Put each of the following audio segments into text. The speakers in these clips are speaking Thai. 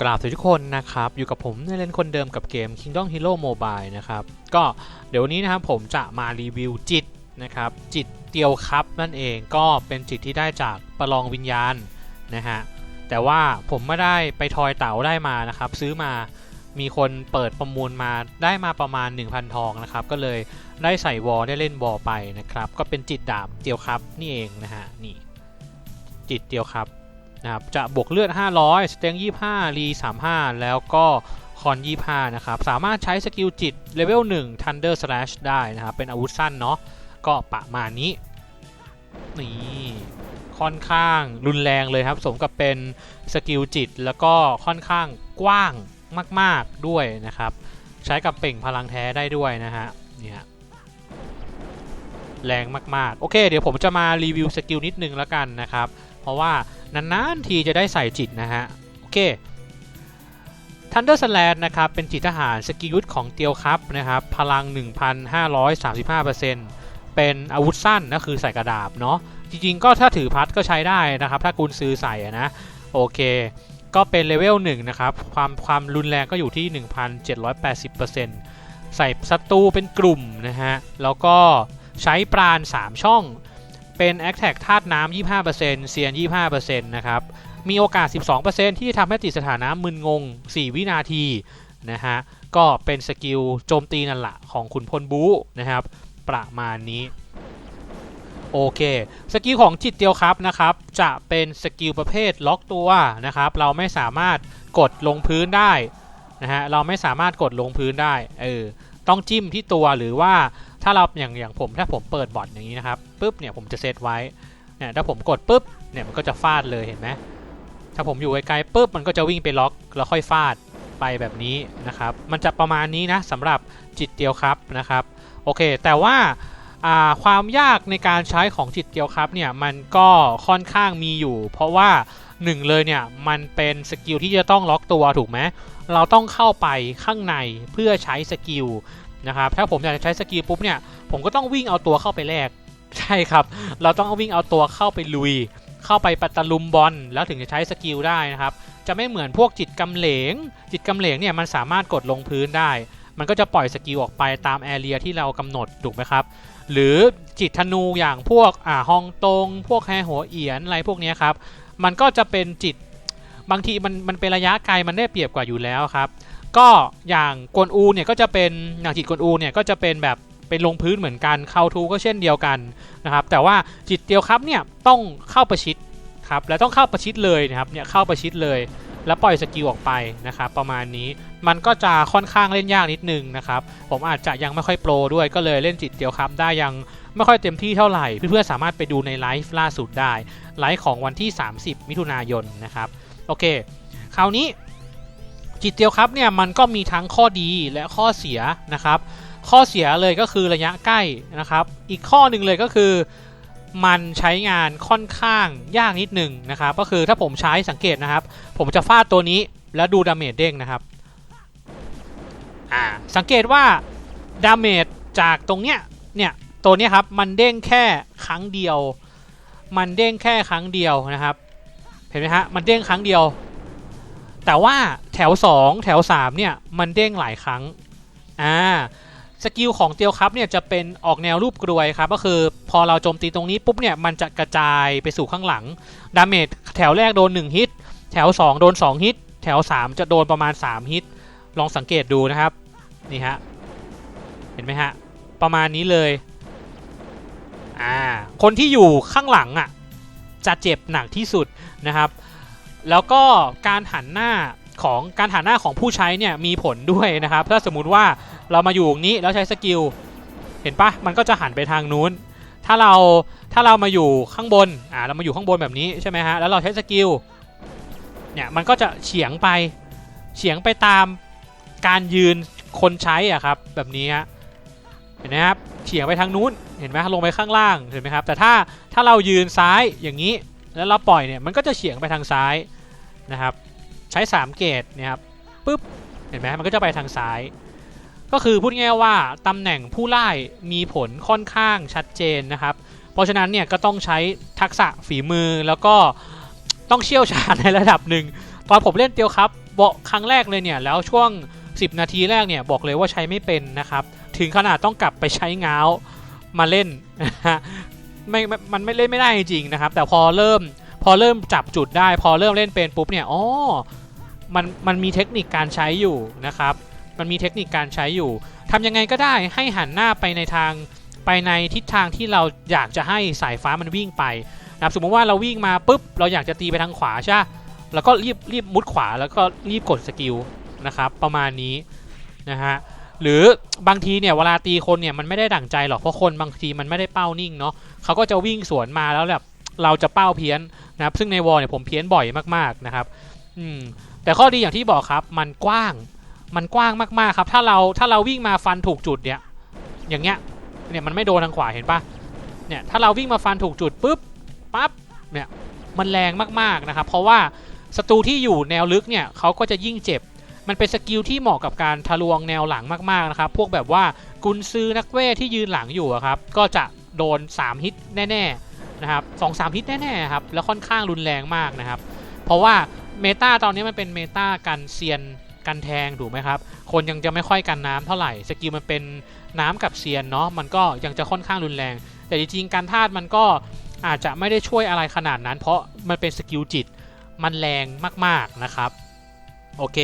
กราบสวัสดีทุกคนนะครับ อยู่กับผมในเล่นคนเดิมกับเกม Kingdom Hero Mobile นะครับ ก็เดี๋ยววันนี้นะครับผมจะมารีวิวจิตนะครับ จิตเตียวครับนั่นเองก็เป็นจิตที่ได้จากประลองวิญญาณนะฮะ แต่ว่าผมไม่ได้ไปทอยเต๋าได้มานะครับ ซื้อมามีคนเปิดประมูลมาได้มาประมาณ 1,000 ทองนะครับ ก็เลยได้ใส่วอลได้เล่นวอลไปนะครับ ก็เป็นจิตดาบเตียวครับนี่เองนะฮะนี่จิตเตียวครับ นะครับจะบวกเลือด 500 สเต็ง25 รี 35 แล้วก็คอน 25 นะครับ สามารถใช้สกิลจิตเลเวล 1 Thunder Slash ได้นะครับ เป็นอาวุธสั้นเนาะก็ประมาณนี้ นี่ ค่อนข้างรุนแรงเลยครับ สมกับเป็นสกิลจิต แล้วก็ค่อนข้างกว้างมาก ๆ ด้วยนะครับ ใช้กับเปล่งพลังแท้ได้ด้วยนะฮะนี่ฮะแรงมาก ๆ โอเค เดี๋ยวผมจะมารีวิวสกิลนิดนึงแล้วกันนะครับ ราะว่านานๆทีจะได้ใส่จิตนะฮะ โอเค Thunder Slash นะครับ เป็นจิตทหารสกิลยุทธของเตียวครับนะครับ พลัง 1,535%เป็นอาวุธสั้นนะคือใส่กระดาบเนาะจริงๆก็ถ้าถือพัดก็ใช้ได้นะครับ ถ้าคุณซื้อใส่นะ โอเค ก็เป็นเลเวล1นะครับ ความความรุนแรงก็อยู่ที่ 1,780%ใส่ศัตรูเป็นกลุ่มนะฮะ แล้วก็ใช้ปราณ 3 ช่อง เป็น a อ t a c ธาตุน้ำ 25%เซียน 25%นะครับ มีโอกาส 12%ที่จะทำให้ติดสถานะมึนงง 4 วินาทีนะฮะ ก็เป็นสกิลโจมตีนั่นแหละของขุนพลบูนะครับ ประมาณนี้ โอเค สกิลของจิตเตียวครับนะครับ จะเป็นสกิลประเภทล็อกตัวนะครับ เราไม่สามารถกดลงพื้นได้นะฮะ เราไม่สามารถกดลงพื้นได้ เออ ต้องจิ้มที่ตัวหรือว่า ถ้าเราอย่างอย่างผมถ้าผมเปิดบอทอย่างนี้นะครับปุ๊บเนี่ยผมจะเซตไว้เนี่ยถ้าผมกดปุ๊บเนี่ยมันก็จะฟาดเลยเห็นไหมถ้าผมอยู่ไกลๆปุ๊บมันก็จะวิ่งไปล็อกแล้วค่อยฟาดไปแบบนี้นะครับ มันจะประมาณนี้นะสำหรับจิตเตียวครับนะครับโอเค แต่ว่าความยากในการใช้ของจิตเตียวครับเนี่ยมันก็ค่อนข้างมีอยู่ เพราะว่าหนึ่งเลยเนี่ยมันเป็นสกิลที่จะต้องล็อกตัวถูกไหมเราต้องเข้าไปข้างในเพื่อใช้สกิล นะครับถ้าผมอยากจะใช้สกิลปุ๊บเนี่ยผมก็ต้องวิ่งเอาตัวเข้าไปแลกใช่ครับ เราต้องวิ่งเอาตัวเข้าไปลุย เข้าไปปัตลุมบอลแล้วถึงจะใช้สกิลได้นะครับ จะไม่เหมือนพวกจิตกำเหลง จิตกำเหลงเนี่ยมันสามารถกดลงพื้นได้ มันก็จะปล่อยสกิลออกไปตามแอเรียที่เรากำหนดถูกไหมครับ หรือจิตธนูอย่างพวกอ่าฮองตง พวกแฮหัวเอียนอะไรพวกนี้ครับ มันก็จะเป็นจิตบางทีมันมันเป็นระยะไกลมันได้เปรียบกว่าอยู่แล้วครับ ก็อย่างกวนอูเนี่ยก็จะเป็นอย่างจิตกวนอูเนี่ยก็จะเป็นแบบเป็นลงพื้นเหมือนกันเข้าทูก็เช่นเดียวกันนะครับ แต่ว่าจิตเตียวครับเนี่ยต้องเข้าประชิดครับและต้องเข้าประชิดเลยนะครับเนี่ยเข้าประชิดเลยแล้วปล่อยสกิลออกไปนะครับประมาณนี้มันก็จะค่อนข้างเล่นยากนิดนึงนะครับผมอาจจะยังไม่ค่อยโปรด้วยก็เลยเล่นจิตเตียวครับได้ยังไม่ค่อยเต็มที่เท่าไหร่เพื่อนๆสามารถไปดูในไลฟ์ล่าสุดได้ไลฟ์ของวันที่ 30 มิถุนายนนะครับโอเค คราวนี้ จิตเตียวครับเนี่ยมันก็มีทั้งข้อดีและข้อเสียนะครับ ข้อเสียเลยก็คือระยะใกล้นะครับ อีกข้อหนึ่งเลยก็คือ มันใช้งานค่อนข้างยากนิดหนึ่งนะครับ ก็คือถ้าผมใช้สังเกตนะครับ ผมจะฟาดตัวนี้แล้วดูดาเมจเด้งนะครับอ่าสังเกตว่าดาเมจจากตรงเนี้ยเนี่ยตัวนี้ครับมันเด้งแค่ครั้งเดียว มันเด้งแค่ครั้งเดียวนะครับ เห็นไหมฮะมันเด้งครั้งเดียว แต่ว่าแถว 2 แถว 3 เนี่ย มันเด้งหลายครั้งอ่าสกิลของเตียวครับเนี่ยจะเป็นออกแนวรูปกรวยครับก็คือพอเราโจมตีตรงนี้ปุ๊บเนี่ยมันจะกระจายไปสู่ข้างหลังดาเมจแถวแรกโดน 1 ฮิต แถว 2 โดน 2 ฮิต แถว 3 จะโดนประมาณ 3 ฮิต ลองสังเกตดูนะครับ นี่ฮะ เห็นไหมฮะ ประมาณนี้เลยอ่าคนที่อยู่ข้างหลังอะจะเจ็บหนักที่สุดนะครับ แล้วก็การหันหน้าของการหันหน้าของผู้ใช้เนี่ยมีผลด้วยนะครับ ถ้าสมมุติว่าเรามาอยู่ตรงนี้แล้วใช้สกิลเห็นปะมันก็จะหันไปทางนู้น ถ้าเราถ้าเรามาอยู่ข้างบนอ่าเรามาอยู่ข้างบนแบบนี้ใช่ไหมฮะแล้วเราใช้สกิลเนี่ยมันก็จะเฉียงไปเฉียงไปตามการยืนคนใช้อะครับแบบนี้ฮะเห็นไหมครับเฉียงไปทางนู้นเห็นไหมลงไปข้างล่างเห็นไหมครับแต่ถ้าถ้าเรายืนซ้ายอย่างนี้ แล้วเราปล่อยเนี่ยมันก็จะเฉียงไปทางซ้ายนะครับ ใช้ 3 เกตเนี่ยครับปุ๊บเห็นไหมมันก็จะไปทางซ้าย ก็คือพูดง่ายว่าตำแหน่งผู้ไล่มีผลค่อนข้างชัดเจนนะครับ เพราะฉะนั้นเนี่ยก็ต้องใช้ทักษะฝีมือแล้วก็ต้องเชี่ยวชาญในระดับหนึ่งตอนผมเล่นเตียวครับบอกครั้งแรกเลยเนี่ยแล้วช่วง 10 นาทีแรกเนี่ยบอกเลยว่าใช้ไม่เป็นนะครับ ถึงขนาดต้องกลับไปใช้ง้าวมาเล่นนะ ไม่ไม่มันไม่เล่นไม่ได้จริงนะครับ แต่พอเริ่มพอเริ่มจับจุดได้ พอเริ่มเล่นเป็นปุ๊บเนี่ยอ๋อมันมันมีเทคนิคการใช้อยู่นะครับ มันมีเทคนิคการใช้อยู่ทำยังไงก็ได้ให้หันหน้าไปในทางไปในทิศทางที่เราอยากจะให้สายฟ้ามันวิ่งไปนะครับสมมติว่าเราวิ่งมาปุ๊บเราอยากจะตีไปทางขวาใช่ปะแล้วก็รีบรีบมุดขวาแล้วก็รีบกดสกิลนะครับประมาณนี้นะฮะ หรือบางทีเนี่ยเวลาตีคนเนี่ยมันไม่ได้ดั่งใจหรอกเพราะคนบางทีมันไม่ได้เป้านิ่งเนาะเขาก็จะวิ่งสวนมาแล้วแบบเราจะเป้าเพี้ยนนะครับ ซึ่งในวอลเนี่ยผมเพี้ยนบ่อยมากๆนะครับ อืมแต่ข้อดีอย่างที่บอกครับ มันกว้างมันกว้างมากๆครับ ถ้าเราถ้าเราวิ่งมาฟันถูกจุดเนี่ย อย่างเงี้ยเนี่ยมันไม่โดนทางขวาเห็นปะเนี่ยถ้าเราวิ่งมาฟันถูกจุดปุ๊บปั๊บเนี่ยมันแรงมากๆนะครับ เพราะว่าศัตรูที่อยู่แนวลึกเนี่ยเขาก็จะยิ่งเจ็บ มันเป็นสกิลที่เหมาะกับการทะลวงแนวหลังมากๆนะครับ พวกแบบว่ากุนซือนักเวทที่ยืนหลังอยู่ครับ ก็จะโดน 3 ฮิตแน่ๆนะครับสองสามฮิตแน่ๆครับ แล้วค่อนข้างรุนแรงมากนะครับ เพราะว่าเมตาตอนนี้มันเป็นเมตากันเซียนกันแทงถูกไหมครับ คนยังจะไม่ค่อยกันน้ำเท่าไหร่ สกิลมันเป็นน้ำกับเซียนเนาะ มันก็ยังจะค่อนข้างรุนแรง แต่จริงๆ การธาตุมันก็อาจจะไม่ได้ช่วยอะไรขนาดนั้น เพราะมันเป็นสกิลจิต มันแรงมากๆนะครับ โอเค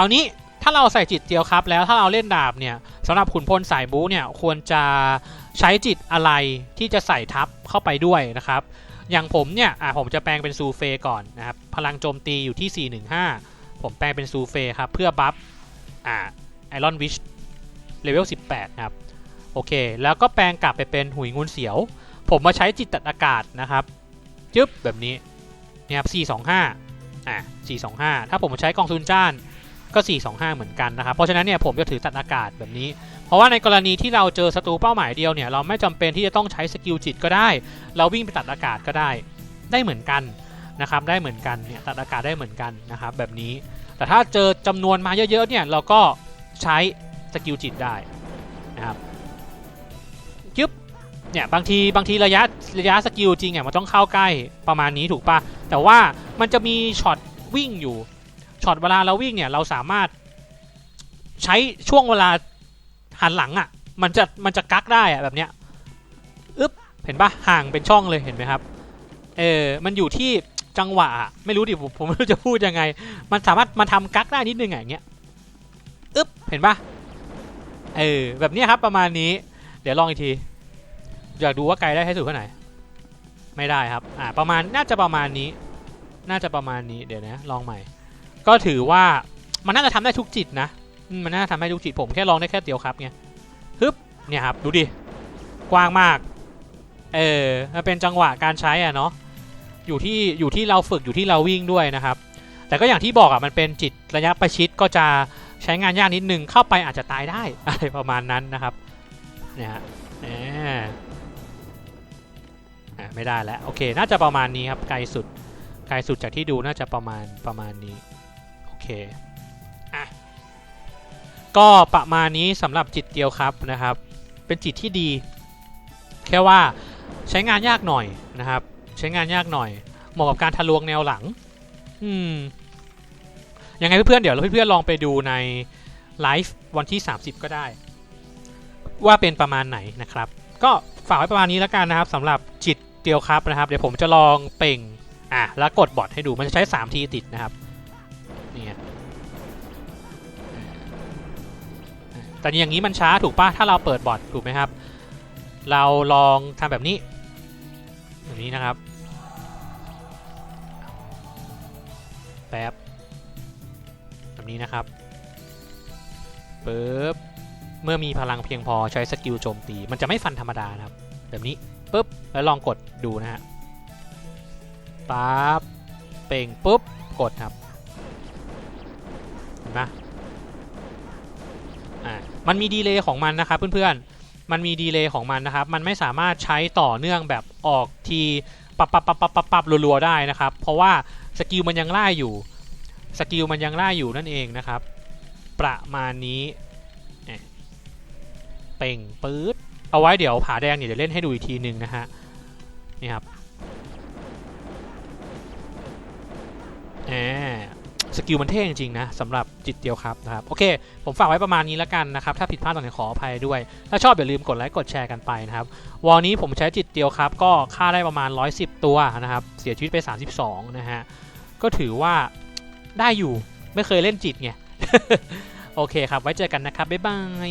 ครานี้ถ้าเราใส่จิตเดียวครับ แล้วถ้าเราเล่นดาบเนี่ยสำหรับขุนพลสายบูเนี่ยควรจะใช้จิตอะไรที่จะใส่ทับเข้าไปด้วยนะครับ อย่างผมเนี่ยอะผมจะแปลงเป็นซูเฟก่อนนะครับพลังโจมตีอยู่ที่ 415 ผมแปลงเป็นซูเฟครับเพื่อบัฟอ่าไอรอนวิชเลเวล18ครับโอเค แล้วก็แปลงกลับไปเป็นหุยงุนเสียว ผมมาใช้จิตตัดอากาศนะครับจึ๊บแบบนี้นี่ยครับ425อ่า425 ถ้าผมใช้กองทุนจ้าน ก็ 425 เหมือนกันนะครับ เพราะฉะนั้นเนี่ยผมจะถือตัดอากาศแบบนี้ เพราะว่าในกรณีที่เราเจอศัตรูเป้าหมายเดียวเนี่ยเราไม่จำเป็นที่จะต้องใช้สกิลจิตก็ได้ เราวิ่งไปตัดอากาศก็ได้ ได้เหมือนกันนะครับ ได้เหมือนกันเนี่ยตัดอากาศได้เหมือนกันนะครับแบบนี้ แต่ถ้าเจอจำนวนมาเยอะๆเนี่ยเราก็ใช้สกิลจิตได้นะครับจึ๊บเนี่ยบางทีบางทีระยะระยะสกิลจริงอะมันต้องเข้าใกล้ประมาณนี้ถูกปะแต่ว่ามันจะมีช็อตวิ่งอยู่ ช็อตเวลาเราวิ่งเนี่ยเราสามารถใช้ช่วงเวลาหันหลังอะ่ะ มันจะมันจะกักได้อะ่ะแบบเนี้ยอึ๊บเห็นปะห่างเป็นช่องเลยเห็นไหมครับเออมันอยู่ที่จังหวะ ไม่รู้ดิผมผมไม่รู้จะพูดยังไง มันสามารถมาทำกักได้นิดนึงอย่างเงี้ยอึ๊บเห็นปะเออแบบนี้ครับประมาณนี้ เดี๋ยวลองอีกทีอยากดูว่าไกลได้ให้สุดเท่าไหร่ไม่ได้ครับอ่าประมาณน่าจะประมาณนี้ น่าจะประมาณนี้เดี๋ยวนะลองใหม่ ก็ถือว่ามันน่าจะทำได้ทุกจิตนะ มันน่าจะทำได้ทุกจิตผมแค่ลองได้แค่เดียวครับไงฮึบเนี่ยครับดูดิ กว้างมาก เออมันเป็นจังหวะการใช้อะเนาะ อยู่ที่อยู่ที่เราฝึกอยู่ที่เราวิ่งด้วยนะครับ แต่ก็อย่างที่บอกอะมันเป็นจิตระยะประชิดก็จะใช้งานยากนิดนึงเข้าไปอาจจะตายได้อะไรประมาณนั้นนะครับ เนี่ยฮะแหมอะไม่ได้แล้วโอเค น่าจะประมาณนี้ครับไกลสุดไกลสุดจากที่ดูน่าจะประมาณประมาณนี้ เคอะก็ประมาณนี้สำหรับจิตเดียวครับนะครับ เป็นจิตที่ดี แค่ว่าใช้งานยากหน่อยนะครับ ใช้งานยากหน่อย เหมาะกับการทะลวงแนวหลัง อืมยังไงเพื่อนๆเดี๋ยวเราเพื่อนๆลองไปดูในไลฟ์วันที่ 30 ก็ได้ ว่าเป็นประมาณไหนนะครับ ก็ฝากไว้ประมาณนี้แล้วกันนะครับสำหรับจิตเดียวครับนะครับ เดี๋ยวผมจะลองเป่งอะแล้วกดบอทให้ดูมันจะใช้ 3 ทีติดนะครับ แต่อย่างนี้มันช้าถูกปะถ้าเราเปิดบอทถูกไหมครับ เราลองทำแบบนี้แบบนี้นะครับแป๊บแบบนี้นะครับปึ๊บเมื่อมีพลังเพียงพอใช้สกิลโจมตี มันจะไม่ฟันธรรมดานะครับ แบบนี้ปึ๊บแล้วลองกดดูนะฮะปั๊บเป่งปุ๊บกดครับเห็นไหมอ่า มันมีดีเลย์ของมันนะครับเพื่อนๆ มันมีดีเลย์ของมันนะครับ มันไม่สามารถใช้ต่อเนื่องแบบออกทีปับปับปับปับปับปับรัวๆได้นะครับ เพราะว่าสกิลมันยังล่าอยู่ สกิลมันยังล่าอยู่นั่นเองนะครับ ประมาณนี้ เป่งปื๊ด เอาไว้เดี๋ยวผาแดงเนี่ยเดี๋ยวเล่นให้ดูอีกทีหนึ่งนะฮะ นี่ครับแหม สกิลมันเท่จริงๆนะสำหรับจิตเดียวครับนะครับโอเค ผมฝากไว้ประมาณนี้แล้วกันนะครับ ถ้าผิดพลาดตรงไหนขออภัยด้วย ถ้าชอบอย่าลืมกดไลค์กดแชร์กันไปนะครับวอลนี้ผมใช้จิตเดียวครับ ก็ฆ่าได้ประมาณ 110 ตัวนะครับ เสียชีวิตไป 32 นะฮะก็ถือว่าได้อยู่ไม่เคยเล่นจิตไงโอเคครับ ไว้เจอกันนะครับบ๊ายบาย